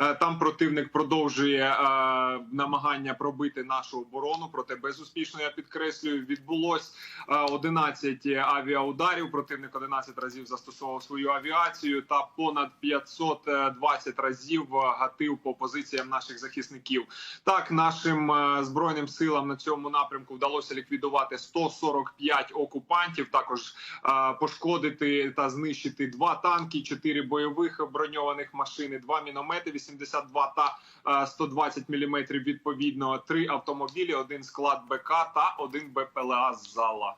Е, Там противник продовжує е, намагання пробити нашу оборону, проте безуспішно я підкреслюю. Відбулось е, 11 авіаударів. Противник 11 разів застосовував свою авіацію та понад 520 разів е, гатив по позиціям наших захисників. Так, нашим е, збройним силам на цьому напрямку вдалося ліквідувати 145 окупантів. Також е, пошкодити та знищити два танки, чотири бойових броньованих машини, два міномети 82 та е, 120 мм відповідно, три автомобілі, один склад БК та один БПЛА з зала.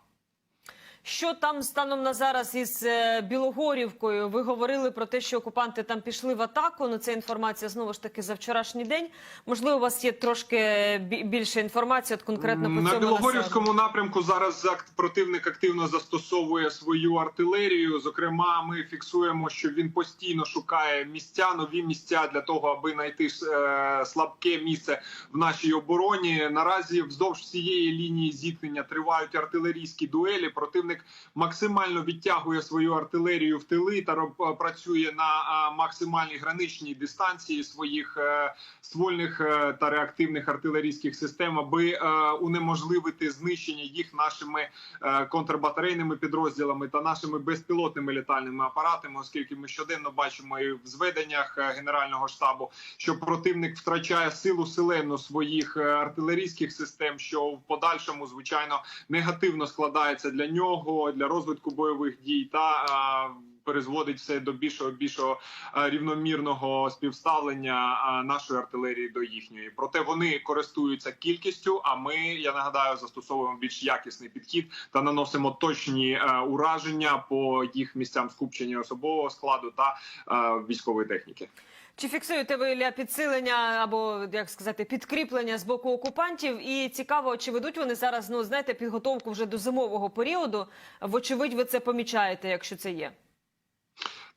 Що там станом на зараз із е, Білогорівкою? Ви говорили про те, що окупанти там пішли в атаку. Ну це інформація знову ж таки за вчорашній день. Можливо, у вас є трошки більше інформації, от конкретно по на цьому Білогорівському напрямку. Зараз противник активно застосовує свою артилерію. Зокрема, ми фіксуємо, що він постійно шукає місця, нові місця для того, аби знайти е, слабке місце в нашій обороні. Наразі вздовж всієї лінії зіткнення тривають артилерійські дуелі. Противник максимально відтягує свою артилерію в тили та роб- працює на максимальній граничній дистанції своїх е, ствольних е, та реактивних артилерійських систем, аби е, унеможливити знищення їх нашими е, контрбатарейними підрозділами та нашими безпілотними літальними апаратами, оскільки ми щоденно бачимо і в зведеннях е, генерального штабу, що противник втрачає силу селену своїх е, артилерійських систем, що в подальшому звичайно негативно складається для нього для розвитку бойових дій та Призводить все до більшого більшого е, рівномірного співставлення е, нашої артилерії до їхньої. Проте вони користуються кількістю. А ми, я нагадаю, застосовуємо більш якісний підхід та наносимо точні е, ураження по їх місцям скупчення особового складу та військової техніки. Чи фіксуєте ви Ілля, підсилення або як сказати підкріплення з боку окупантів? І цікаво, чи ведуть вони зараз ну знаєте підготовку вже до зимового періоду? Вочевидь, ви це помічаєте, якщо це є.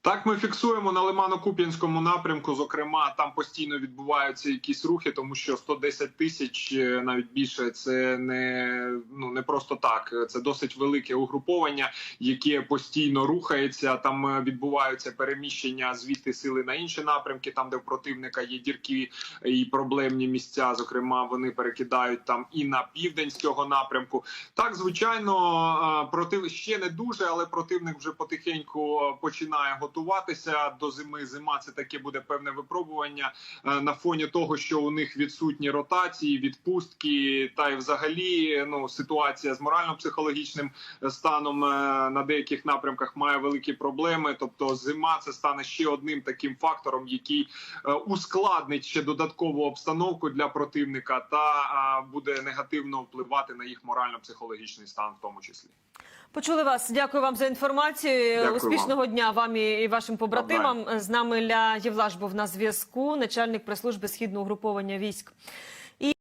Так, ми фіксуємо на Лимано-Куп'янському напрямку. Зокрема, там постійно відбуваються якісь рухи, тому що 110 тисяч е, навіть більше це не ну не просто так. Це досить велике угруповання, яке постійно рухається. Там е, відбуваються переміщення звідти сили на інші напрямки, там де в противника є дірки і проблемні місця. Зокрема, вони перекидають там і на південь з цього напрямку. Так, звичайно, е, против ще не дуже, але противник вже потихеньку починає готуватися до зими. Зима це таке буде певне випробування е, на фоні того, що у них відсутні ротації, відпустки, та й взагалі ну ситуація з морально-психологічним станом е, на деяких напрямках має великі проблеми. Тобто, зима це стане ще одним таким фактором, який е, ускладнить ще додаткову обстановку для противника та е, буде негативно впливати на їх морально-психологічний стан, в тому числі. Почули вас. Дякую вам за інформацію. Дякую Успішного дня вам і і вашим побратимам. З нами Ля Євлаш був на зв'язку, начальник прес-служби східного угруповання військ.